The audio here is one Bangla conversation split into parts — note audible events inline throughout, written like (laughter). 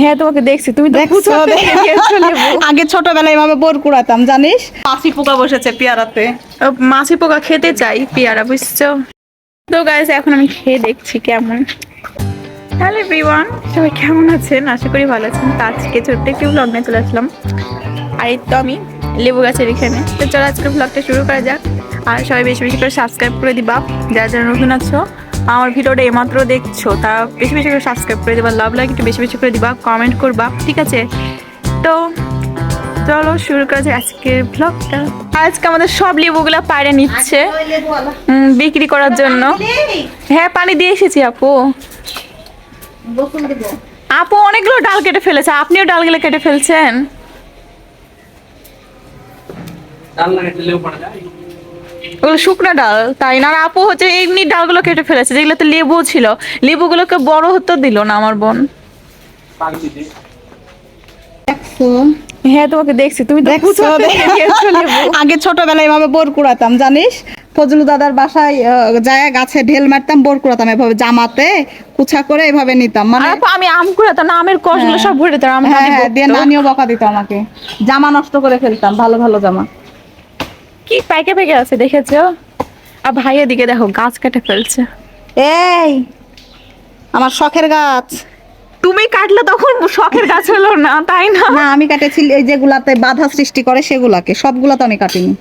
হ্যাঁ তোমাকে দেখছি। তুমি। (laughs) আগে ছোটবেলায় এভাবে বোর কুড়াতাম জানিস? পাশি পোকা বসেছে পেয়ারাতে। মাছি পোকা খেতে চাই পেয়ারা বুঝছ? তো গাইস এখন আমি খেয়ে দেখছি কেমন। হ্যালো এভরিওয়ান সবাই কেমন আছেন? আশা করি ভালো আছেন। তো আজকে ছোট্ট একটি ব্লগ নিয়ে চলে আসলাম। আর এই তো আমি লেবু গাছের এখানে। তো চলো আজকে ব্লগটা শুরু করা যাক। আর সবাই বেশি বেশি করে সাবস্ক্রাইব করে দিবা। যারা যারা নতুন আছো আমার ভিডিওটা এইমাত্র দেখছ তা বেশি বেশি করে সাবস্ক্রাইব করে দিবা লাভ লাইক একটু বেশি বেশি করে দিবা কমেন্ট করবা ঠিক আছে? তো চলো শুরু করা যাক আজকের ব্লগটা আজকে আমাদের সব লেবুগুলা পায়রা নিচ্ছে বিক্রি করার জন্য। হ্যাঁ পানি দিয়ে এসেছি আপু। আপু অনেকগুলো ডাল কেটে ফেলেছে আপনিও ডালগুলো কেটে ফেলছেন? ডাল লাগাইতে লেবু পড়া যায়? ওগুলো শুকনো ডাল তাই না? আপু হচ্ছে এমনি ডালগুলো কেটে ফেলেছে যেগুলো তো লেবু ছিল। লেবুগুলোকে বড় হতে দিল না আমার বোন। হ্যাঁ তোমাকে দেখছি। তুমি। (laughs) আগে ছোটবেলায় এভাবে বোর কুড়াতাম জানিস? ফজলু দাদার বাসায় যায় গাছে ঢেল মারতাম বোর কুড়াতাম এভাবে জামাতে কুচা করে এভাবে নিতাম। মানে আমি আম কুড়াতাম না আমের কষগুলো সব ভরে দিতাম আমি হ্যাঁ হ্যাঁ দিয়ে নানিও বকা দিত আমাকে। জামা নষ্ট করে ফেলতাম ভালো ভালো জামা। কি পাইকে পাইকে আছে দেখেছ? আর ভাই এদিকে দেখো গাছ কেটে ফেলছে। এই আমার শখের গাছ। তুমি কাটলে তখন শখের গাছ হলো না তাই না? না আমি কাটেছি এই যেগুলাতে বাধা সৃষ্টি করে সেগুলাকে সবগুলা তো আমি কাটিনি।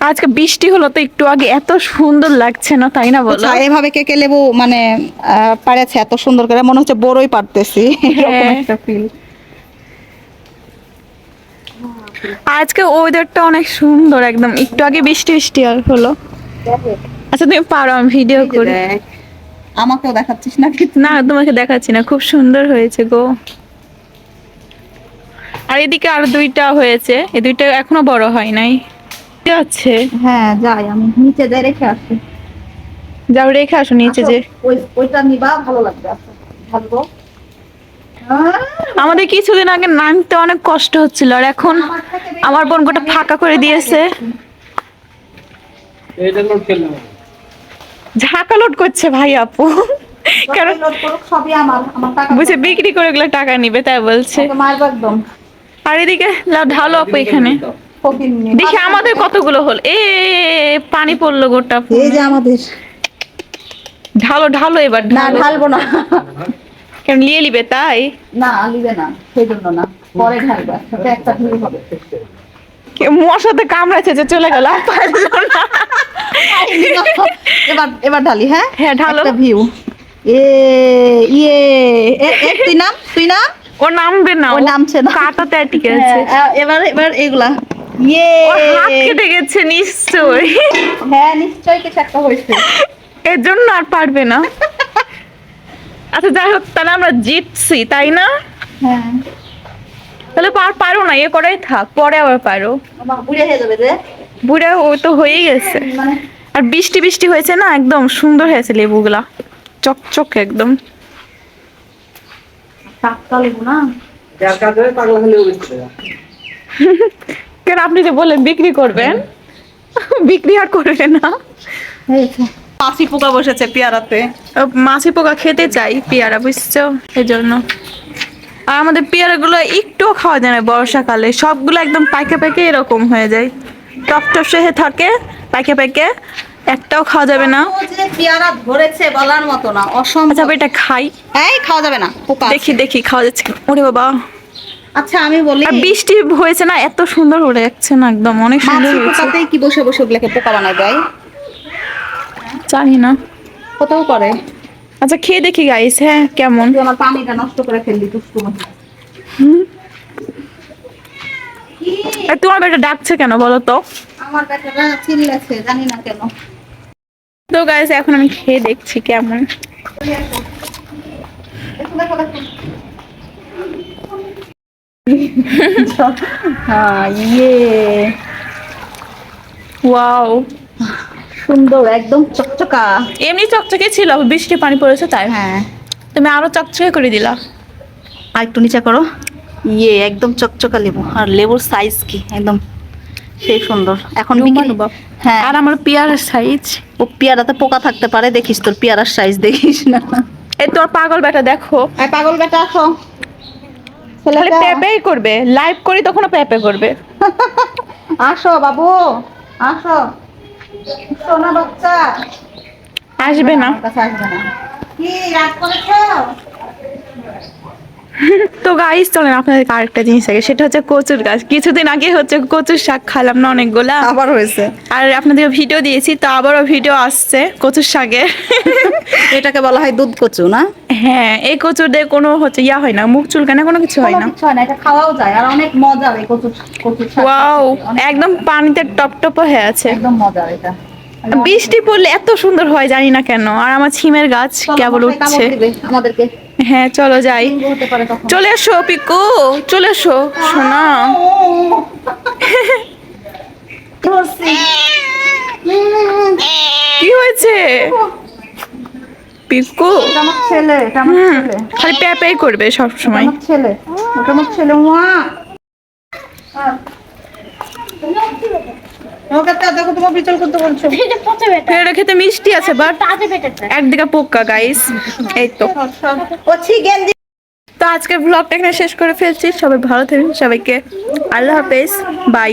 আজকে বৃষ্টি হলো তো একটু আগে এত সুন্দর লাগছে না তাই না বলো? এভাবে কেকে লেবু মানে আহ, পারেছে এত সুন্দর করে মনে হচ্ছে বড়ই পারতেছি এরকম হ্যাঁ। একটা ফিল আজকে ওয়েদারটা অনেক সুন্দর একদম। একটু আগে বৃষ্টি বৃষ্টি আর হলো। আচ্ছা তুমি পারো আমি ভিডিও করি। আমাকেও দেখাচ্ছিস না না তোমাকে দেখাচ্ছি না খুব সুন্দর হয়েছে গো। আর এদিকে আর দুইটা হয়েছে এই দুইটা এখনও বড় হয় নাই। কি আছে? হ্যাঁ যাই আমি নিচে যাই রেখে আসি। যাও রেখে আসো নিচে যে ওই ওইটা নিবা ভালো লাগবে ভালো। আমাদের কিছুদিন আগে নামতে অনেক কষ্ট হচ্ছিল আর এখন আমার বোন গোটা ফাঁকা করে দিয়েছে। ঝাঁকা লোড করছে ভাই আপু। কারণ সবই আমার আমার টাকা বুঝে বিক্রি করে ওগুলো টাকা নিবে তাই বলছে। একদম আর এদিকে ঢালো আপু এখানে। দেখি আমাদের কতগুলো হল। এ পানি পড়ল গোটা এই যে আমাদের। ঢালো ঢালো এবার না ঢালবো না। কেন নিয়ে নিবে তাই? না লিবে না সেই জন্য না পরে একটা হবে। মশাতে কামড়াচ্ছে যে চলে গেল। (laughs) এবার এবার ঢালি হ্যাঁ? হ্যাঁ ঢালো। ভিউ এ ইয়ে তুই নাম তুই নাম? ও নামবে না ও নামছে না। কাটাতে আটকে আছে। হ্যাঁ, এবার এবার এগুলা। ইয়ে। হাত কেটে গেছে নিশ্চয় হ্যাঁ নিশ্চয়ই কিছু একটা হয়েছে। এর জন্য আর পারবে না। (laughs) আচ্ছা যাই হোক তাহলে আমরা জিতছি তাই না? হ্যাঁ। তাহলে পার পারো না এ করাই থাক পরে আবার পারো। বুড়ে হয়ে ও তো হয়েই গেছে। মানে আর বৃষ্টি বৃষ্টি হয়েছে না একদম সুন্দর হয়েছে লেবুগুলা। চকচক একদম। কেন আপনি যে বললেন বিক্রি করবেন বিক্রি আর করবে না। হয়েছে পোকা বসেছে পেয়ারাতে। মাছি পোকা খেতে চাই পেয়ারা বুঝছ? এই জন্য আর আমাদের পেয়ারাগুলো একটুও খাওয়া যায় না বর্ষাকালে। সবগুলো একদম পাইকে পাইকে এরকম হয়ে যায়। টপ টপ সে থাকে পাইকে পাইকে। একটাও খাওয়া যাবে না। পেয়ারা ধরেছে বলার মতো না আচ্ছা অসম্ভব আমি এটা খাই। এই খাওয়া যাবে না পোকা দেখি দেখি খাওয়া যাচ্ছে। ওরে বাবা। আচ্ছা আমি বলি। বৃষ্টি হয়েছে না এত সুন্দর উড়ে যাচ্ছে না একদম অনেক সুন্দর হয়েছে। পোকাতেই কি বসে বসে ওগুলোকে পোকা বানায় দেয় জানি না কোথাও করে আচ্ছা খেয়ে দেখি গাইস হ্যাঁ কেমন? আমার পানিটা নষ্ট করে ফেললি দুষ্টু তোমার বেটা ডাকছে কেন বলো তো? আমার বেটাটা চিল্লাছে জানি না কেন। তো গাইস এখন আমি খেয়ে দেখছি কেমন। হ্যাঁ ইয়ে। ওয়াও সুন্দর একদম চকচকা। এমনি চকচকে ছিল বৃষ্টি পানি পড়েছে তাই। হ্যাঁ। তুমি আরও চকচকে করে দিলা। আর একটু নিচে করো। ইয়ে একদম চকচকা লেবু। আর লেবুর সাইজ কি? একদম সেই সুন্দর। এখন হ্যাঁ। আর আমার পেয়ারার সাইজ ও পেয়ারাতে পোকা থাকতে পারে দেখিস তোর পেয়ারার সাইজ দেখিস না। এই তোর পাগল বেটা দেখো। এই পাগল বেটা আসো। তাহলে পেপেই করবে। লাইভ করি তখনও পেপে করবে। (laughs) আসো বাবু আসো। সোনা বাচ্চা। আসবে না। আসবে না। কি রাত করেছ? গাইস চলেন আপনাদেরকে আরেকটা জিনিস আগে সেটা হচ্ছে কচুর গাছ। কিছুদিন আগে হচ্ছে কচুর শাক খালাম না অনেকগুলা। আবার হয়েছে। আর আপনাদের ভিডিও দিয়েছি তো আবারও ভিডিও আসছে কচুর শাকে। এটাকে বলা হয় দুধ কচু না? হ্যাঁ এই কচুর দিয়ে কোনো হচ্ছে ইয়া হয় না মুখ চুলকানে কোনো কিছু হয় কোনো না। কিছু হয় না এটা খাওয়াও যায় আর অনেক মজা এই কচু কচু শাক ওয়াও একদম পানিতে টপ টপ হয়ে আছে। একদম মজার এটা। বৃষ্টি পড়লে এত সুন্দর হয় জানি না কেন। আর আমার ছিমের গাছ কেবল উঠছে। আমাদেরকে। হ্যাঁ চলো যাই। চলে এসো পিকু। চলে এসো। শোনা। কি হয়েছে? পিকু। ছেলে খালি প্যাপেই করবে সব সময় ছেলে ছেলে এটা এটা খেতে মিষ্টি আছে বাট একদিকে পোকা গাইস এই তো। আজকের ব্লগটা এখানে শেষ করে ফেলছি। সবাই ভালো থাকবেন সবাইকে আল্লাহ হাফেজ। বাই